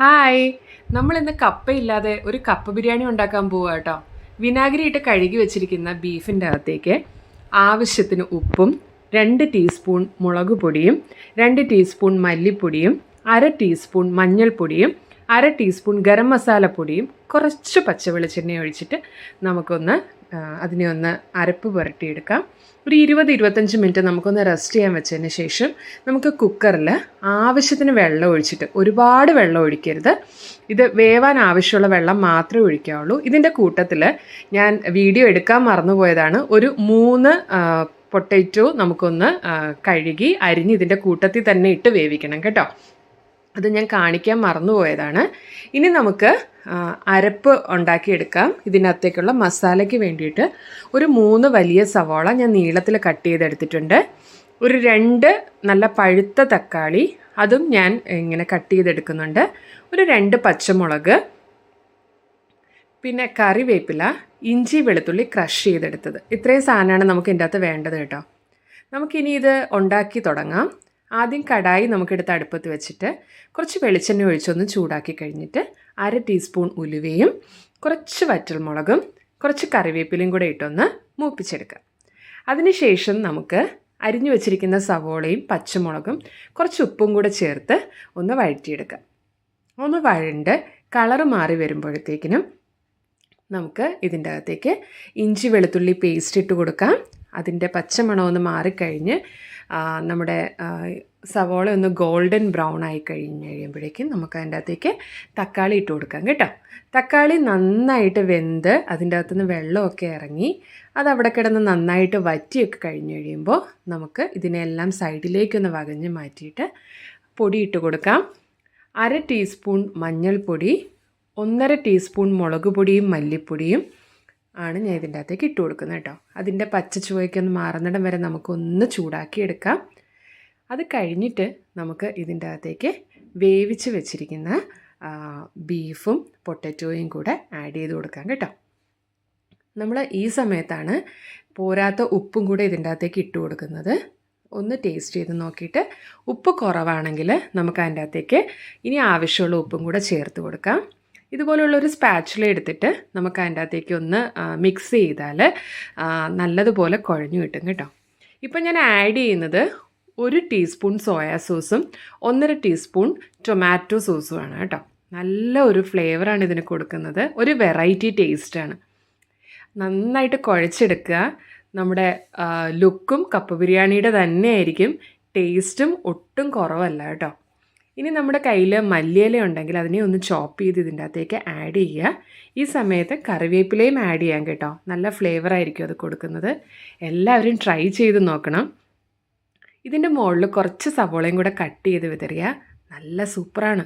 Hi. നമ്മൾ ഇന്ന് കപ്പയില്ലാതെ ഒരു കപ്പ ബിരിയാണി ഉണ്ടാക്കാൻ പോവുക കേട്ടോ. വിനാഗിരി ഇട്ട് കഴുകി വെച്ചിരിക്കുന്ന ബീഫിന്റെ അകത്തേക്ക് ആവശ്യത്തിന് ഉപ്പും രണ്ട് ടീസ്പൂൺ മുളക് പൊടിയും രണ്ട് ടീസ്പൂൺ മല്ലിപ്പൊടിയും അര ടീസ്പൂൺ മഞ്ഞൾപ്പൊടിയും അര ടീസ്പൂൺ ഗരം മസാലപ്പൊടിയും കുറച്ച് പച്ച വെളിച്ചെണ്ണ ഒഴിച്ചിട്ട് നമുക്കൊന്ന് അതിനെ ഒന്ന് അരപ്പ് പുരട്ടിയെടുക്കാം. ഒരു ഇരുപത് ഇരുപത്തഞ്ച് മിനിറ്റ് നമുക്കൊന്ന് റെസ്റ്റ് ചെയ്യാൻ വെച്ചതിന് ശേഷം നമുക്ക് കുക്കറിൽ ആവശ്യത്തിന് വെള്ളം ഒഴിച്ചിട്ട് ഒരുപാട് വെള്ളം ഒഴിക്കരുത്. ഇത് വേവാൻ ആവശ്യമുള്ള വെള്ളം മാത്രമേ ഒഴിക്കാവുള്ളൂ. ഇതിന്റെ കൂട്ടത്തിൽ ഞാൻ വീഡിയോ എടുക്കാൻ മറന്നുപോയതാണ്. ഒരു മൂന്ന് പൊട്ടറ്റോ നമുക്കൊന്ന് കഴുകി അരിഞ്ഞ് ഇതിന്റെ കൂട്ടത്തിൽ തന്നെ ഇട്ട് വേവിക്കണം കേട്ടോ. അത് ഞാൻ കാണിക്കാൻ മറന്നുപോയതാണ്. ഇനി നമുക്ക് അരപ്പ് ഉണ്ടാക്കിയെടുക്കാം. ഇതിനകത്തേക്കുള്ള മസാലയ്ക്ക് വേണ്ടിയിട്ട് ഒരു മൂന്ന് വലിയ സവാള ഞാൻ നീളത്തിൽ കട്ട് ചെയ്തെടുത്തിട്ടുണ്ട്. ഒരു രണ്ട് നല്ല പഴുത്ത തക്കാളി അതും ഞാൻ ഇങ്ങനെ കട്ട് ചെയ്തെടുക്കുന്നുണ്ട്. ഒരു രണ്ട് പച്ചമുളക് പിന്നെ കറിവേപ്പില ഇഞ്ചി വെളുത്തുള്ളി ക്രഷ് ചെയ്തെടുത്തത്. ഇത്രയും സാധനമാണ് നമുക്ക് ഇതിന്റെ അകത്ത് വേണ്ടത് കേട്ടോ. നമുക്കിനി ഇത് ഉണ്ടാക്കി തുടങ്ങാം. ആദ്യം കടായി നമുക്കെടുത്ത് അടുപ്പത്ത് വെച്ചിട്ട് കുറച്ച് വെളിച്ചെണ്ണ ഒഴിച്ചൊന്ന് ചൂടാക്കി കഴിഞ്ഞിട്ട് അര ടീസ്പൂൺ ഉലുവയും കുറച്ച് വറ്റൽമുളകും കുറച്ച് കറിവേപ്പിലയും കൂടെ ഇട്ടൊന്ന് മൂപ്പിച്ചെടുക്കുക. അതിനുശേഷം നമുക്ക് അരിഞ്ഞു വെച്ചിരിക്കുന്ന സവോളയും പച്ചമുളകും കുറച്ച് ഉപ്പും കൂടെ ചേർത്ത് ഒന്ന് വഴറ്റിയെടുക്കുക. ഒന്ന് വഴണ്ട് കളറ് മാറി വരുമ്പോഴത്തേക്കിനും നമുക്ക് ഇതിന്റെ അകത്തേക്ക് ഇഞ്ചി വെളുത്തുള്ളി പേസ്റ്റ് ഇട്ട് കൊടുക്കാം. അതിന്റെ പച്ചമണമൊന്ന് മാറിക്കഴിഞ്ഞ് നമ്മുടെ സവോള ഒന്ന് ഗോൾഡൻ ബ്രൗൺ ആയി കഴിഞ്ഞ് കഴിയുമ്പോഴേക്കും നമുക്ക് അതിന്റെ അകത്തേക്ക് തക്കാളി ഇട്ട് കൊടുക്കാം കേട്ടോ. തക്കാളി നന്നായിട്ട് വെന്ത് അതിന്റെ അകത്തുനിന്ന് വെള്ളമൊക്കെ ഇറങ്ങി അത് അവിടെ കിടന്ന് നന്നായിട്ട് വറ്റിയൊക്കെ കഴിഞ്ഞ് കഴിയുമ്പോൾ നമുക്ക് ഇതിനെല്ലാം സൈഡിലേക്കൊന്ന് വകഞ്ഞ് മാറ്റിയിട്ട് പൊടി ഇട്ട് കൊടുക്കാം. അര ടീസ്പൂൺ മഞ്ഞൾപ്പൊടി ഒന്നര ടീസ്പൂൺ മുളക് പൊടിയും മല്ലിപ്പൊടിയും ആണ് ഞാൻ ഇതിന്റെ അകത്തേക്ക് ഇട്ട് കൊടുക്കുന്നത് കേട്ടോ. അതിന്റെ പച്ച ചുവയ്ക്കൊന്ന് മാറുന്നിടം വരെ നമുക്കൊന്ന് ചൂടാക്കി എടുക്കാം. അത് കഴിഞ്ഞിട്ട് നമുക്ക് ഇതിന്റെ അകത്തേക്ക് വേവിച്ച് വെച്ചിരിക്കുന്ന ബീഫും പൊട്ടറ്റോയും കൂടെ ആഡ് ചെയ്ത് കൊടുക്കാം കേട്ടോ. നമ്മൾ ഈ സമയത്താണ് പോരാത്ത ഉപ്പും കൂടെ ഇതിന്റെ അകത്തേക്ക് ഇട്ട് കൊടുക്കുന്നത്. ഒന്ന് ടേസ്റ്റ് ചെയ്ത് നോക്കിയിട്ട് ഉപ്പ് കുറവാണെങ്കിൽ നമുക്ക് അതിന്റെ അകത്തേക്ക് ഇനി ആവശ്യമുള്ള ഉപ്പും കൂടെ ചേർത്ത് കൊടുക്കാം. ഇതുപോലുള്ളൊരു സ്പാച്ചില എടുത്തിട്ട് നമുക്ക് അതിന്റെ അകത്തേക്ക് ഒന്ന് മിക്സ് ചെയ്താൽ നല്ലതുപോലെ കുഴഞ്ഞു കിട്ടും കേട്ടോ. ഇപ്പം ഞാൻ ആഡ് ചെയ്യുന്നത് ഒരു ടീസ്പൂൺ സോയാ സോസും ഒന്നര ടീസ്പൂൺ ടൊമാറ്റോ സോസുമാണ് കേട്ടോ. നല്ല ഒരു ഫ്ലേവറാണ് ഇതിന് കൊടുക്കുന്നത്. ഒരു വെറൈറ്റി ടേസ്റ്റാണ് നന്നായിട്ട് കുഴച്ചെടുക്കുക. നമ്മുടെ ലുക്കും കപ്പ ബിരിയാണിയുടെ തന്നെ ആയിരിക്കും. ടേസ്റ്റും ഒട്ടും കുറവല്ല കേട്ടോ. ഇനി നമ്മുടെ കയ്യിൽ മല്ലിയില ഉണ്ടെങ്കിൽ അതിനെ ഒന്ന് ചോപ്പ് ചെയ്ത് ഇതിന്റെ അകത്തേക്ക് ആഡ് ചെയ്യുക. ഈ സമയത്ത് കറിവേപ്പിലയും ആഡ് ചെയ്യാം കേട്ടോ. നല്ല ഫ്ലേവർ ആയിരിക്കും അത് കൊടുക്കുന്നത്. എല്ലാവരും ട്രൈ ചെയ്ത് നോക്കണം. ഇതിന്റെ മുകളിൽ കുറച്ച് സവോളയും കൂടെ കട്ട് ചെയ്ത് വിതറിയ നല്ല സൂപ്പറാണ്